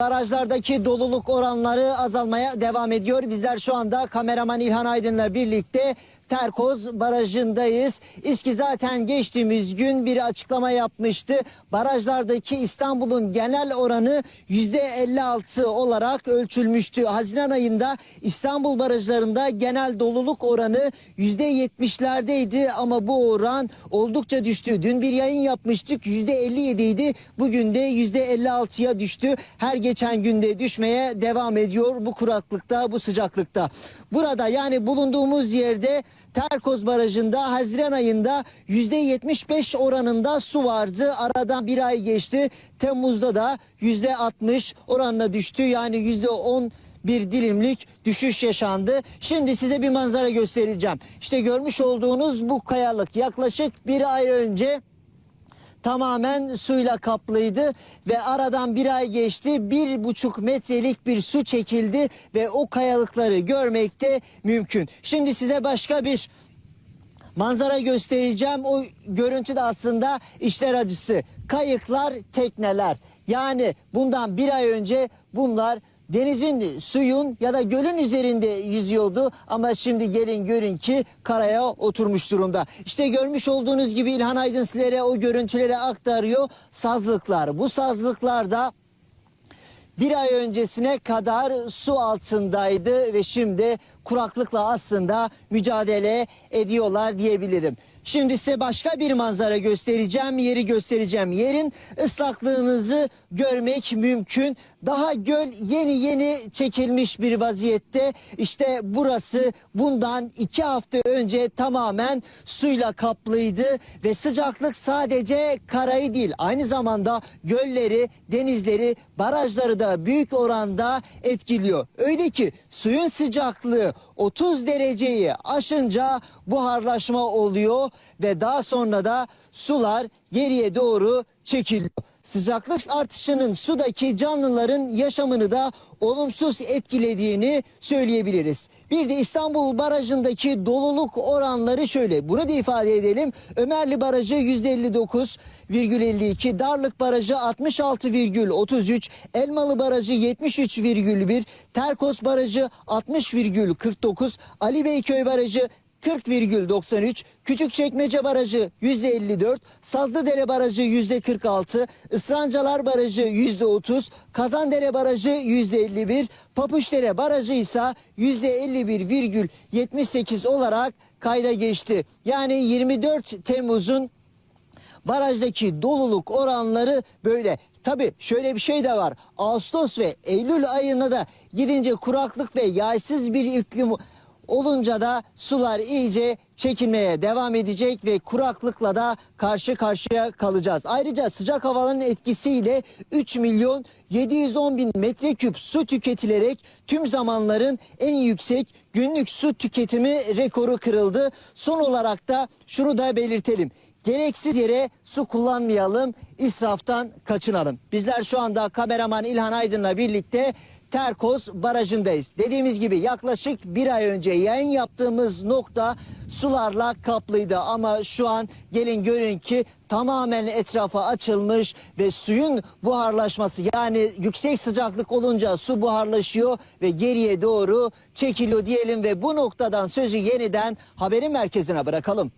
Barajlardaki doluluk oranları azalmaya devam ediyor. Bizler şu anda kameraman İlhan Aydın'la birlikte Terkoz Barajı'ndayız. İSKİ zaten geçtiğimiz gün bir açıklama yapmıştı. Barajlardaki İstanbul'un genel oranı %56 olarak ölçülmüştü. Haziran ayında İstanbul barajlarında genel doluluk oranı %70'lerdeydi ama bu oran oldukça düştü. Dün bir yayın yapmıştık %57 idi. Bugün de %56'ya düştü. Her geçen günde düşmeye devam ediyor bu kuraklıkta, bu sıcaklıkta. Burada yani bulunduğumuz yerde Terkoz Barajı'nda Haziran ayında %75 oranında su vardı. Aradan bir ay geçti. Temmuz'da da %60 oranına düştü. Yani %10 bir dilimlik düşüş yaşandı. Şimdi size bir manzara göstereceğim. İşte görmüş olduğunuz bu kayalık yaklaşık bir ay önce tamamen suyla kaplıydı ve aradan bir ay geçti. Bir buçuk metrelik bir su çekildi ve o kayalıkları görmek de mümkün. Şimdi size başka bir manzara göstereceğim. O görüntü de aslında işler acısı. Kayıklar, tekneler. Yani bundan bir ay önce bunlar denizin, suyun ya da gölün üzerinde yüzüyordu. Ama şimdi gelin görün ki karaya oturmuş durumda. İşte görmüş olduğunuz gibi İlhan Aydın sizlere o görüntüleri aktarıyor. Sazlıklar. Bu sazlıklarda bir ay öncesine kadar su altındaydı ve şimdi kuraklıkla aslında mücadele ediyorlar diyebilirim. Şimdi size başka bir manzara göstereceğim, yeri göstereceğim. Yerin ıslaklığınızı görmek mümkün. Daha göl yeni yeni çekilmiş bir vaziyette. İşte burası bundan iki hafta önce tamamen suyla kaplıydı ve sıcaklık sadece karayı değil aynı zamanda gölleri, denizleri, barajları da büyük oranda etkiliyor. Öyle ki suyun sıcaklığı 30 dereceyi aşınca buharlaşma oluyor ve daha sonra da sular geriye doğru çekiliyor. Sıcaklık artışının sudaki canlıların yaşamını da olumsuz etkilediğini söyleyebiliriz. Bir de İstanbul Barajı'ndaki doluluk oranları şöyle. Bunu da ifade edelim. Ömerli Barajı %59,52, Darlık Barajı 66,33, Elmalı Barajı 73,1, Terkos Barajı 60,49, Ali Beyköy Barajı 40,93, Küçükçekmece Barajı %54, Sazlıdere Barajı %46, Israncalar Barajı %30, Kazandere Barajı %51, Papuşdere Barajı ise %51,78 olarak kayda geçti. Yani 24 Temmuz'un barajdaki doluluk oranları böyle. Tabi şöyle bir şey de var. Ağustos ve Eylül ayına da gidince kuraklık ve yağsız bir iklim olunca da sular iyice çekilmeye devam edecek ve kuraklıkla da karşı karşıya kalacağız. Ayrıca sıcak havaların etkisiyle 3 milyon 710 bin metreküp su tüketilerek tüm zamanların en yüksek günlük su tüketimi rekoru kırıldı. Son olarak da şunu da belirtelim. Gereksiz yere su kullanmayalım, israftan kaçınalım. Bizler şu anda kameraman İlhan Aydın'la birlikte Terkos Barajı'ndayız. Dediğimiz gibi yaklaşık bir ay önce yayın yaptığımız nokta sularla kaplıydı. Ama şu an gelin görün ki tamamen etrafa açılmış ve suyun buharlaşması yani yüksek sıcaklık olunca su buharlaşıyor ve geriye doğru çekiliyor diyelim ve bu noktadan sözü yeniden haberin merkezine bırakalım.